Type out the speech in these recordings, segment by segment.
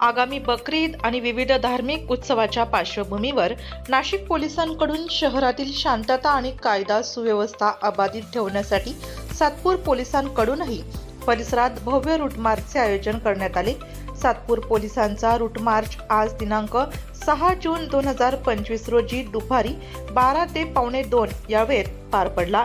आगामी बकरीद आणि विविध धार्मिक उत्सवाच्या पार्श्वभूमीवर नाशिक पोलिसांकडून शहरातील शांतता आणि कायदा सुव्यवस्था अबाधित ठेवण्यासाठी सातपूर पोलिसांकडूनही परिसरात भव्य रूटमार्चचे आयोजन करण्यात आले. सातपूर पोलिसांचा रूटमार्च आज दिनांक सहा जून दोन हजार पंचवीस रोजी दुपारी बारा ते पावणे दोन या वेळेत पार पडला.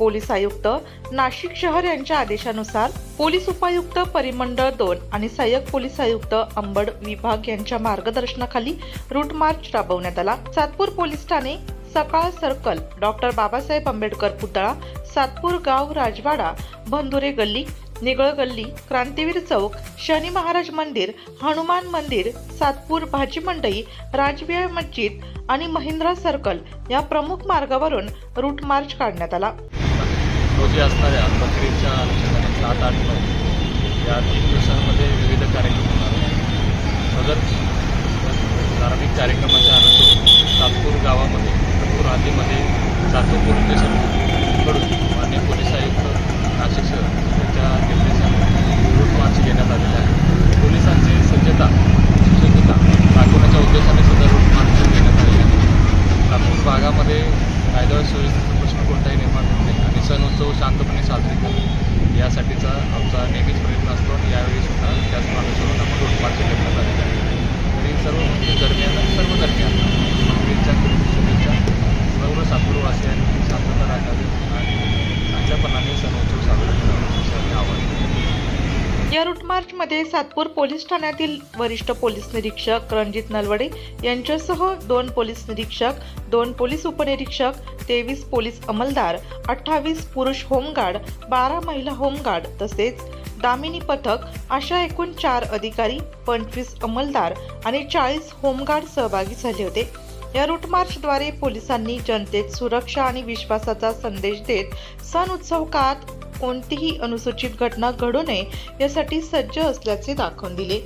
पोलीस आयुक्त नाशिक शहर यांच्या आदेशानुसार पोलीस उपायुक्त परिमंडळ दोन आणि सहाय्यक पोलीस आयुक्त अंबड विभाग यांच्या मार्गदर्शनाखाली रूट मार्च राबवण्यात आला. सातपूर पोलीस ठाणे सकाळ सर्कल डॉक्टर बाबासाहेब आंबेडकर पुतळा सातपूर गाव राजवाडा भंदुरे गल्ली निगळ गल्ली क्रांतीवीर चौक शनी महाराज मंदिर हनुमान मंदिर सातपूर भाजी मंडई राजविहार मस्जिद आणि महिंद्रा सर्कल या प्रमुख मार्गावरून रूट मार्च काढण्यात आला. रोजी असणाऱ्या बकरीच्या अनुषंगाने सात आठ नऊ या तीन दिवसांमध्ये विविध कार्यक्रम होणार आहेत. सदर धार्मिक कार्यक्रमाच्या अनुषंगाने सातपूर गावामध्ये सातपूर आदीमध्ये सातपूर पोलीस स्टेशनकडून मान्य पोलीस आयुक्त नाशिक शहर यांच्या निर्देशाने रूट मार्च घेण्यात आलेला आहे. पोलिसांची सज्जता सुसज्जता दाखवण्याच्या उद्देशाने सुद्धा रूट मार्च घेण्यात आलेले आहे. सातपूर भागामध्ये कायदा व सुव्यवस्थेचा प्रश्न कोणताही निर्माण होत नाही आणि सण उत्सव शांतपणे साजरी करणे यासाठीचा आमचा नेहमीच प्रयत्न असतो आणि यावेळी सुद्धा या रूट मार्चमध्ये सातपूर पोलीस ठाण्यातील वरिष्ठ पोलीस निरीक्षक रणजित नलवडे यांच्यासह दोन पोलीस निरीक्षक दोन पोलीस उपनिरीक्षक तेवीस पोलीस अंमलदार अठ्ठावीस पुरुष होमगार्ड बारा महिला होमगार्ड तसेच दामिनी पथक अशा एकूण चार अधिकारी पंचवीस अंमलदार आणि चाळीस होमगार्ड सहभागी झाले होते. या रूट मार्चद्वारे पोलिसांनी जनतेत सुरक्षा आणि विश्वासाचा संदेश देत सण उत्सव काळात कोणतीही अनुसूचित घटना घडू नये यासाठी सज्ज असल्याचे दाखवून दिले.